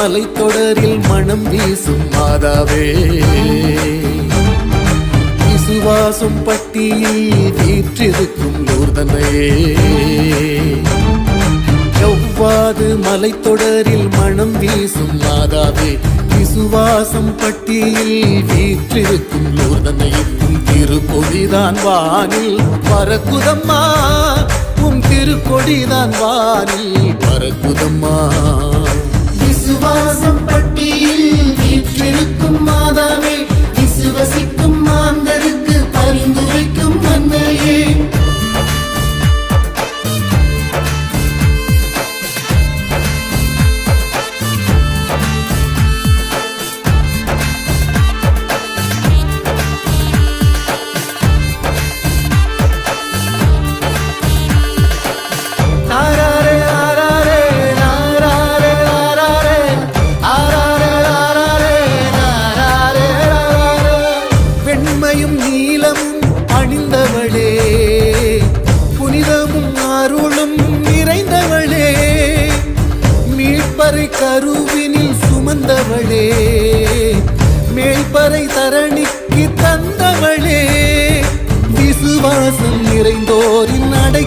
மலை தொடரில் மனம் வீசும் மாதாவே. விசுவாசம் பட்டியில் வீற்றிருக்கும் லூர்தனையே எவ்வாது மலைத்தொடரில் மனம் வீசும் மாதாவே. விசுவாசம் பட்டியில் வீற்றிருக்கும் லூர்தனையும் உம் திருக்கொடிதான் வானில் பறக்குதம்மா. உம் திருக்கொடிதான் வானில் பறக்குதம்மா. விசுவாசம் பட்டி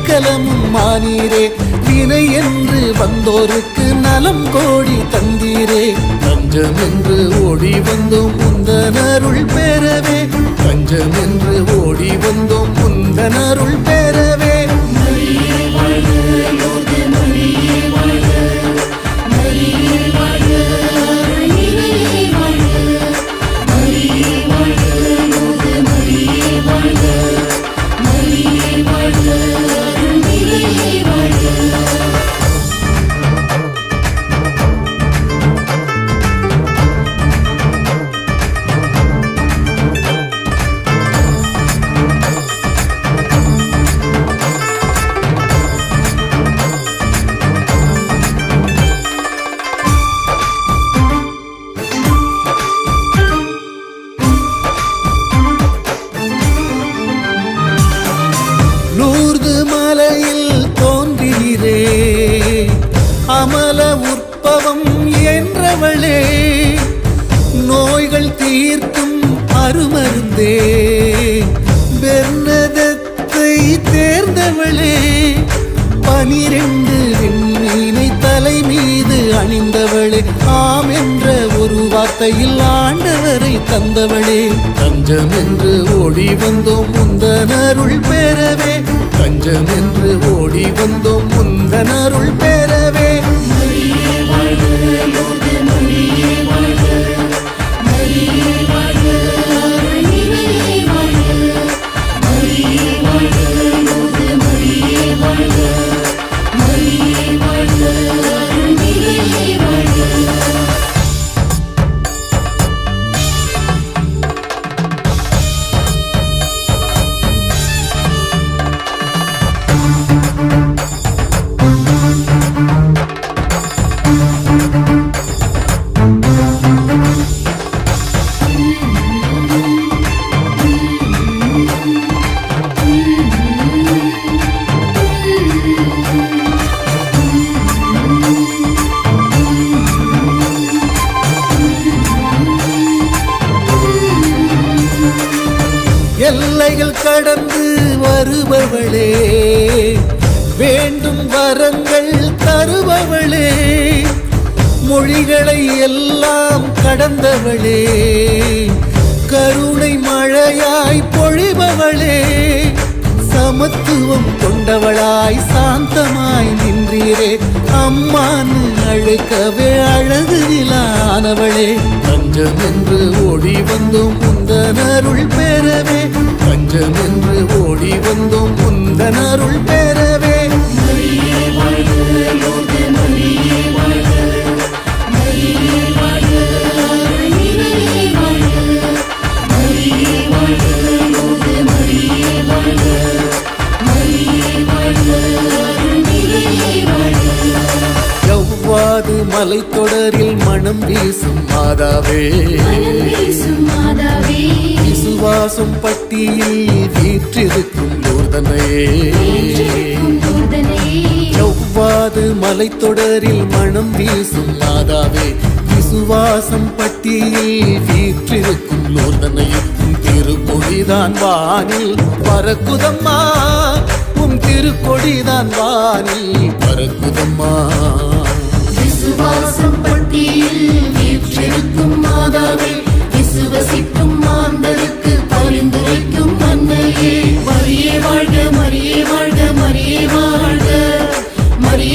நிறைந்தோரின் மானீரே. வினை என்று வந்தோருக்கு நலம் கோடி தந்தீரே. தஞ்சம் என்று ஓடி வந்தோம் முந்தனருள் பெறவே தஞ்சம் என்று ஓடி வந்தோம் முந்தனருள் பெறவே கடவுளே நோய்கள் தீர்க்கும் அருமருந்தே. பெர்னதத்தை தேர்ந்தவளே பனிரெண்டு விண்மீனை தலை மீது அணிந்தவளே. ஆம் என்ற ஒரு வார்த்தையில் ஆண்டவரை தந்தவளே. தஞ்சம் என்று ஓடி வந்தோம் முந்தனருள் பெறவே. தஞ்சம் என்று ஓடி வந்தோம் முந்தனருள் பெற வழிகளை எல்லாம் கடந்தவளே கருணை மழையாய் பொழிபவளே சமத்துவம் கொண்டவளாய் சாந்தமாய் நின்றீரே. அம்மான்னு அழைக்கவே அழகு நிலானவளே தஞ்சம் என்று ஓடி வந்தோம் முந்தனருள் பெறவே தஞ்சம் என்று ஓடி வந்தோம் முந்தனருள் பெறவே எவ்வாது மலைத்தொடரில் மனம் வீசும் மாதாவே விசுவாசம் பட்டியில் வீற்றிருக்கும் லோதனையும் திருக்கொடிதான் வானில். பறக்குதம்மா உம் திருக்கொடிதான் வானில். பறக்குதம்மா. விசுவாசம் பட்டியில் வீற்றிருக்கும் மாதாவே. விசுவசிக்கும் மாந்தருக்கு பரிந்துரைக்கும் அன்னையே வழியே வாழ்க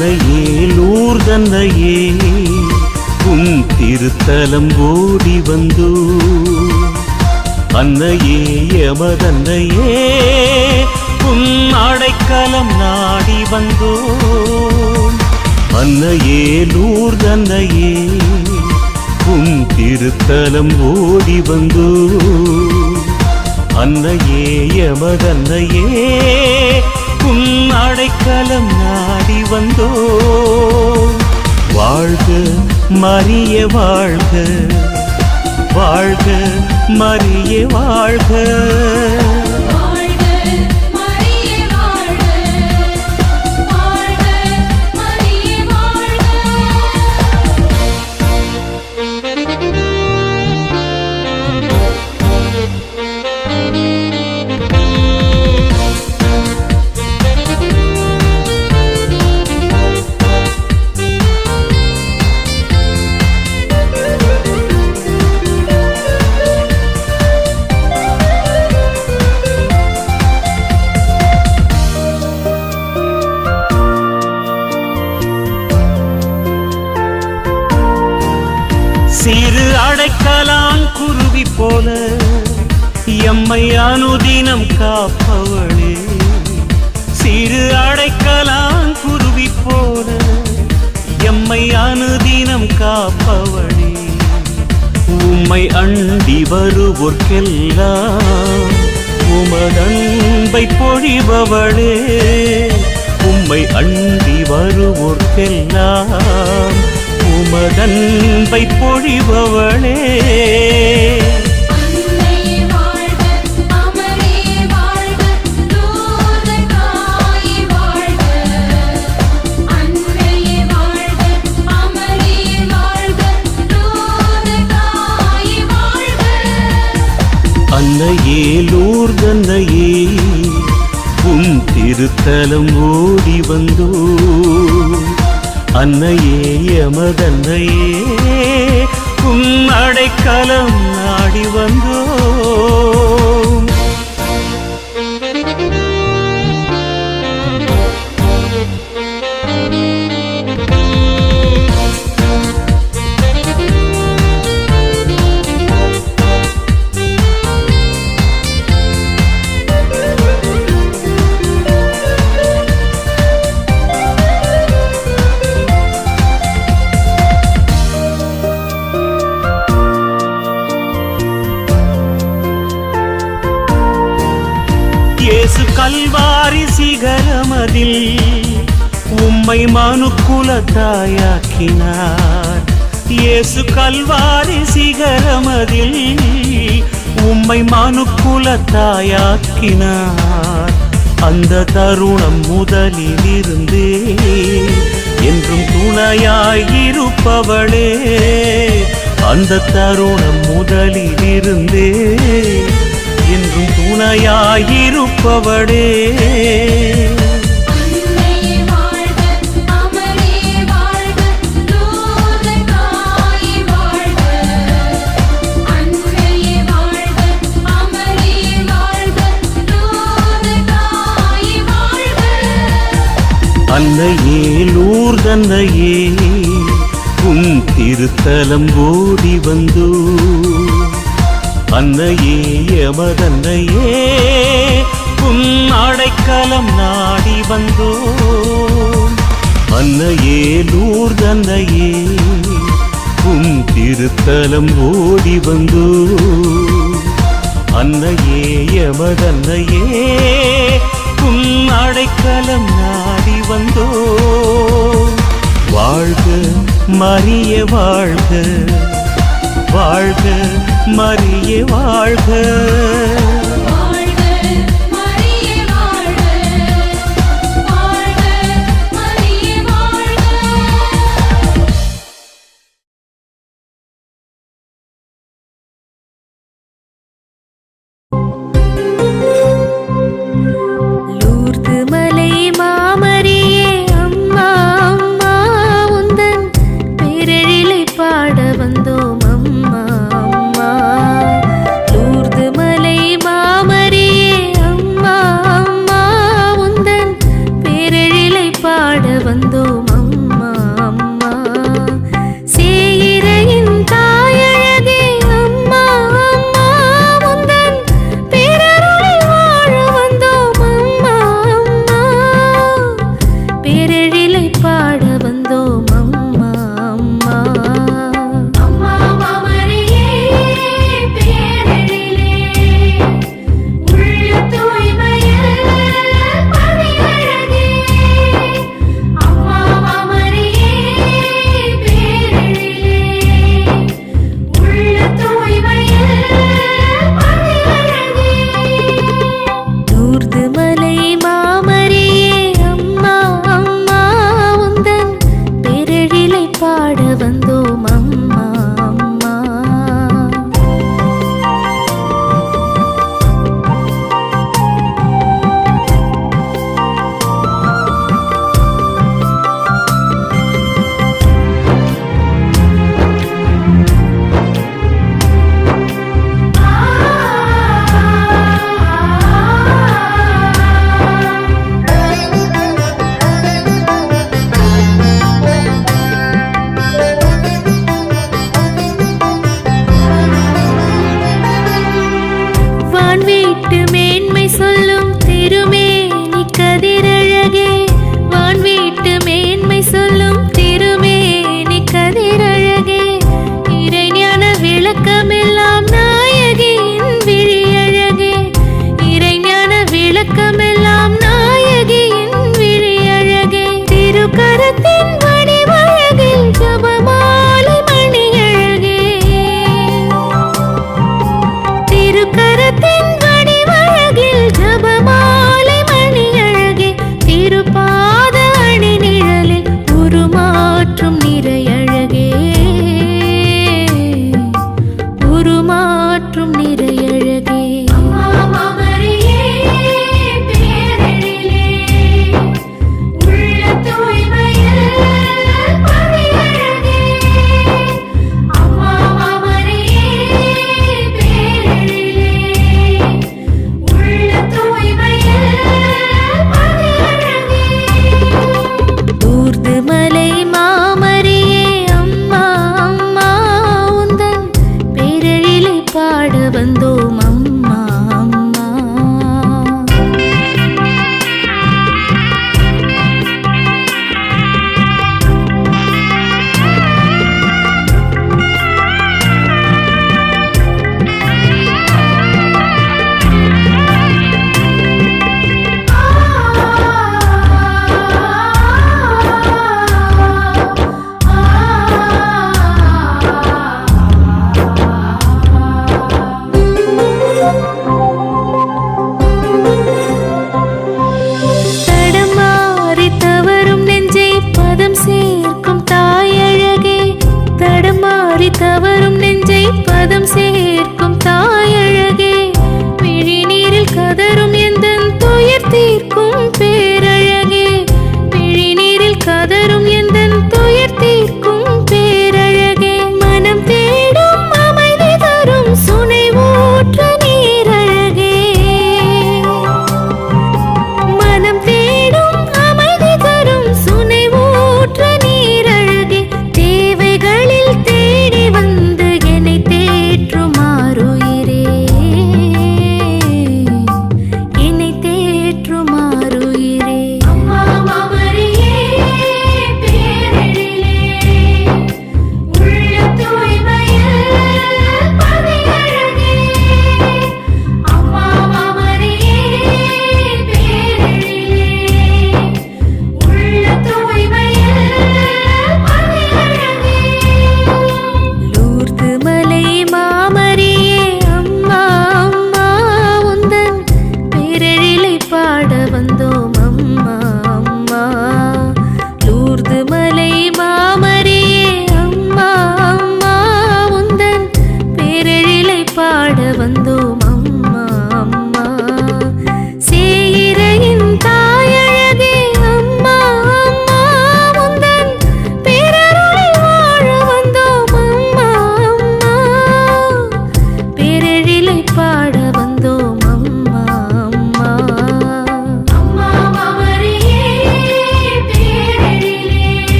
தந்தையே லூர் தந்தையே உன் திருத்தலம் ஓடி வந்தோ. அன்னையே எமதன்னையே உன் அடைக்கலம் நாடி வந்தோ. அன்னையே லூர் தந்தையே உன் திருத்தலம் ஓடி வந்தோ. அன்னையே எமதன்னையே உன் அடைக்கலம் நாடி வந்தோ வாழ்க மரிய வாழ்க. வாழ்க மரிய வாழ்க வாழ்க. காப்பவளே சிறு அடைக்கலான் குருவி போல. எம்மை அனுதினம் காப்பவளே. உம்மை அண்டி வருவோர்க்கெல்லாம் உமதன்பை பொழிபவளே. உம்மை அண்டி வருவோர்க்கெல்லாம் உமதன்பை பொழிபவளே. திருத்தலம் ஓடி வந்தோ. அன்னையே எமதன்னையே உம் அடைக்கலம் நாடி வந்தோ. மனதில் உம்மை மனுக்குல தாயாக்கினார் இயேசு கல்வாரி சிகரமதில் உம்மை மனுக்குல தாயாக்கினார் அந்த தருணம் முதலில் இருந்தே என்றும் துணையாயிருப்பவளே அந்த தருணம் முதலில் இருந்தே என்றும் துணையாயிருப்பவளே மங்களம் ஓடி வந்தோ அன்னையே எமதன்னையே உன் அடைக்கலம் நாடி வந்தோ அன்னையே நூர் தன்னையே உன் திருத்தலம் ஓடி வந்தோ. அன்னையே எமதன்னையே உன் அடைக்கலம் நாடி வந்தோ வாழ்க மறிய வாழ்க. வாழ்க மறிய வாழ்க.